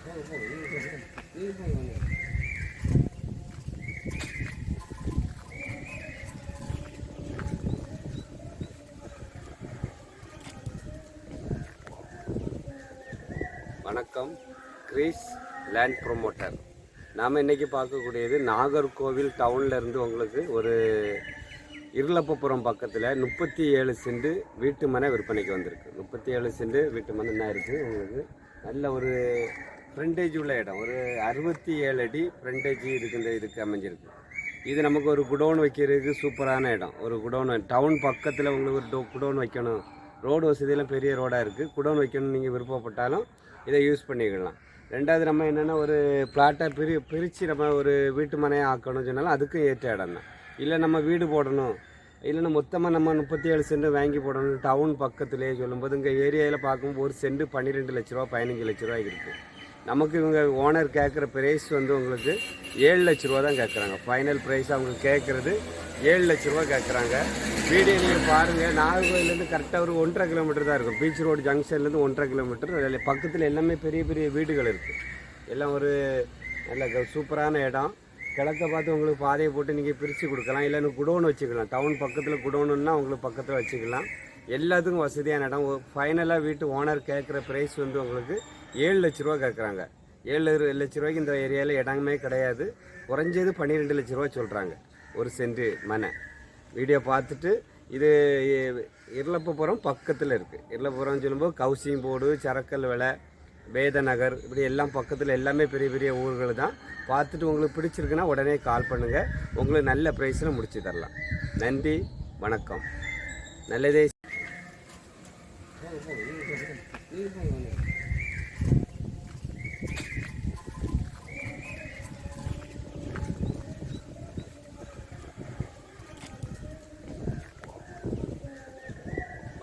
வணக்கம் Greece land promoter. நாம் இன்றைக்கி பார்க்கக்கூடியது நாகர்கோவில் டவுனில் இருந்து உங்களுக்கு ஒரு இருளப்பபுரம் பக்கத்தில் முப்பத்தி ஏழு சென்ட் வீட்டு மனை விற்பனைக்கு வந்திருக்கு. முப்பத்தி ஏழு சென்ட் வீட்டு மனை என்ன இருக்குது உங்களுக்கு நல்ல ஒரு ஃப்ரண்டேஜ் உள்ள இடம். ஒரு அறுபத்தி ஏழு அடி ஃப்ரண்டேஜ் இருக்கின்ற இந்த இதுக்கு அமைஞ்சிருக்கு. இது நமக்கு ஒரு குடோன் வைக்கிறதுக்கு சூப்பரான இடம். ஒரு குடோன் டவுன் பக்கத்தில் உங்களுக்கு ஒரு டோ குடோன் வைக்கணும். ரோடு வசதியெல்லாம் பெரிய ரோடாக இருக்குது குடோன் வைக்கணும்னு நீங்கள் விருப்பப்பட்டாலும் இதை யூஸ் பண்ணிக்கலாம். ரெண்டாவது நம்ம என்னென்னா ஒரு பிளாட்டை பிரி பிரித்து நம்ம ஒரு வீட்டு மனையை ஆக்கணும்னு சொன்னாலும் அதுக்கும் ஏற்ற இடம் தான். இல்லை நம்ம வீடு போடணும். இல்லைன்னா மொத்தமாக நம்ம முப்பத்தி ஏழு சென்ட் வாங்கி போடணும் டவுன் பக்கத்துலேயே சொல்லும்போது இங்கே ஏரியாவில் பார்க்கும்போது ஒரு சென்ட் பன்னிரெண்டு லட்ச ரூபா பதினஞ்சு லட்ச ரூபா இருக்குது நமக்கு இவங்க ஓனர் கேட்குற ப்ரைஸ் வந்து உங்களுக்கு ஏழு லட்ச ரூபா தான் கேட்குறாங்க ஃபைனல் ப்ரைஸ் அவங்க கேட்குறது ஏழு லட்ச ரூபா கேட்குறாங்க வீடியோ நீங்கள் பாருங்கள் நாகர்கோயிலேருந்து கரெக்டாக ஒரு ஒன்றரை கிலோமீட்டர் தான் இருக்கும். பீச் ரோடு ஜங்ஷன்லேருந்து ஒன்றரை கிலோமீட்டர் பக்கத்தில் எல்லாமே பெரிய பெரிய வீடுகள் இருக்குது எல்லாம் ஒரு நல்ல க- சூப்பரான இடம். கிழக்க பார்த்து உங்களுக்கு பாதையை போட்டு நீங்கள் பிரித்து கொடுக்கலாம். இல்லைன்னு குடோன் வச்சுக்கலாம். டவுன் பக்கத்தில் குடோனுன்னா உங்களுக்கு பக்கத்தில் வச்சுக்கலாம். எல்லாத்துக்கும் வசதியான இடம். ஃபைனலாக வீட்டு ஓனர் கேட்குற ப்ரைஸ் வந்து உங்களுக்கு ஏழு லட்ச ரூபா கேட்குறாங்க ஏழு லட்ச ரூபாய்க்கு இந்த ஏரியாவில் இடமே கிடையாது. குறைஞ்சது பன்னிரெண்டு லட்ச ரூபா சொல்கிறாங்க ஒரு சென்ட் மனை. வீடியோ பார்த்துட்டு இது இருளப்பபுரம் பக்கத்தில் இருக்குது இருளப்பபுரம் சொல்லும்போது கவுசிங் போர்டு சரக்கல் விலை வேதநகர் இப்படி எல்லாம் பக்கத்தில் எல்லாமே பெரிய பெரிய ஊர்கள் தான். பார்த்துட்டு உங்களுக்கு பிடிச்சிருக்குன்னா உடனே கால் பண்ணுங்கள் உங்களுக்கு நல்ல ப்ரைஸில் முடிச்சு தரலாம். நன்றி வணக்கம். நல்லதே.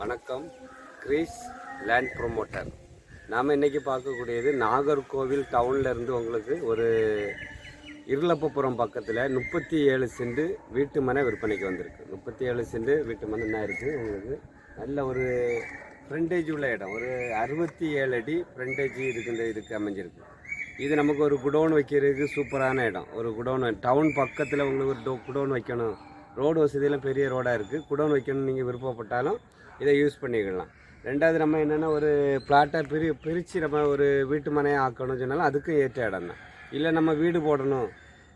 வணக்கம் கிரீஸ் லேண்ட் ப்ரொமோட்டர். நாம் இன்றைக்கி பார்க்கக்கூடியது நாகர்கோவில் டவுன்ல இருந்து உங்களுக்கு ஒரு இருளப்பபுரம் பக்கத்தில் முப்பத்தி ஏழு செண்டு வீட்டு மனை விற்பனைக்கு வந்திருக்கு. முப்பத்தி ஏழு சென்ட் வீட்டு மனை என்ன இருக்குது உங்களுக்கு நல்ல ஒரு ஃப்ரண்டேஜ் உள்ள இடம். ஒரு அறுபத்தி ஏழு அடி ஃப்ரண்டேஜ் இதுக்கு இந்த இதுக்கு அமைஞ்சிருக்கு. இது நமக்கு ஒரு குடோன் வைக்கிறதுக்கு சூப்பரான இடம். ஒரு குடோன் டவுன் பக்கத்தில் உங்களுக்கு ஒரு டோ குடோன் வைக்கணும். ரோடு வசதியெல்லாம் பெரிய ரோடாக இருக்குது குடோன் வைக்கணும்னு நீங்கள் விருப்பப்பட்டாலும் இதை யூஸ் பண்ணிக்கலாம். ரெண்டாவது நம்ம என்னென்னா ஒரு பிளாட்டை பிரி பிரித்து நம்ம ஒரு வீட்டு மனையை ஆக்கணும்னு சொன்னாலும் அதுக்கும் ஏற்ற இடம் தான். இல்லை நம்ம வீடு போடணும்.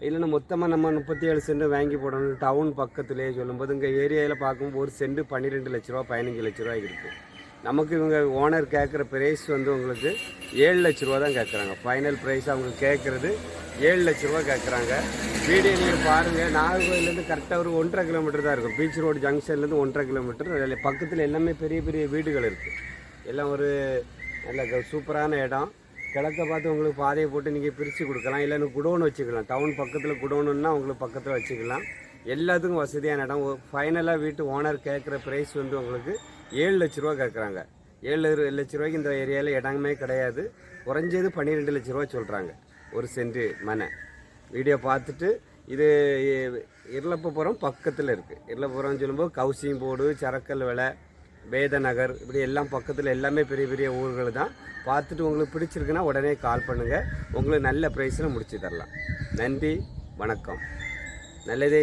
இல்லைன்னா மொத்தமாக நம்ம முப்பத்தி ஏழு சென்ட் வாங்கி போடணும். டவுன் பக்கத்துலேயே சொல்லும்போது இங்கே ஏரியாவில் பார்க்கும்போது ஒரு சென்ட் பன்னிரெண்டு லட்ச ரூபா பதினஞ்சு லட்ச ரூபாய்க்கு இருக்குது நமக்கு இவங்க ஓனர் கேட்குற ப்ரைஸ் வந்து உங்களுக்கு ஏழு லட்ச ரூபா தான் கேட்குறாங்க ஃபைனல் ப்ரைஸ் அவங்க கேட்குறது ஏழு லட்ச ரூபா கேட்குறாங்க வீடியோ நீங்கள் பாருங்கள் நாகர்கோயிலேருந்து கரெக்டாக ஒரு ஒன்றரை கிலோமீட்டர் தான் இருக்கும். பீச் ரோடு ஜங்ஷன்லேருந்து ஒன்றரை கிலோமீட்டர் அதில் பக்கத்தில் எல்லாமே பெரிய பெரிய வீடுகள் இருக்குது எல்லாம் ஒரு நல்ல க- சூப்பரான இடம். கிழக்க பார்த்து உங்களுக்கு பாதையை போட்டு நீங்கள் பிரித்து கொடுக்கலாம். இல்லைன்னு குடோன் வச்சுக்கலாம். டவுன் பக்கத்தில் குடோனுன்னா உங்களுக்கு பக்கத்தில் வச்சுக்கலாம். எல்லாத்துக்கும் வசதியான இடம். ஃபைனலாக வீட்டு ஓனர் கேட்குற ப்ரைஸ் வந்து உங்களுக்கு ஏழு லட்ச ரூபா கேட்குறாங்க. ஏழு லட்ச ரூபாய்க்கு இந்த ஏரியாவில் இடமே கிடையாது. குறைஞ்சது பன்னிரெண்டு லட்ச ரூபா சொல்கிறாங்க ஒரு சென்ட் மனை. வீடியோ பார்த்துட்டு இது இருளப்பபுரம் பக்கத்தில் இருக்குது இருளப்பபுரம் சொல்லும்போது கவுசிங் போர்டு சரக்கல் விலை வேதநகர் இப்படி எல்லாம் பக்கத்தில் எல்லாமே பெரிய பெரிய ஊர்கள் தான். பார்த்துட்டு உங்களுக்கு பிடிச்சிருக்குன்னா உடனே கால் பண்ணுங்கள் உங்களுக்கு நல்ல ப்ரைஸில் முடிச்சு தரலாம். நன்றி வணக்கம். நல்லதே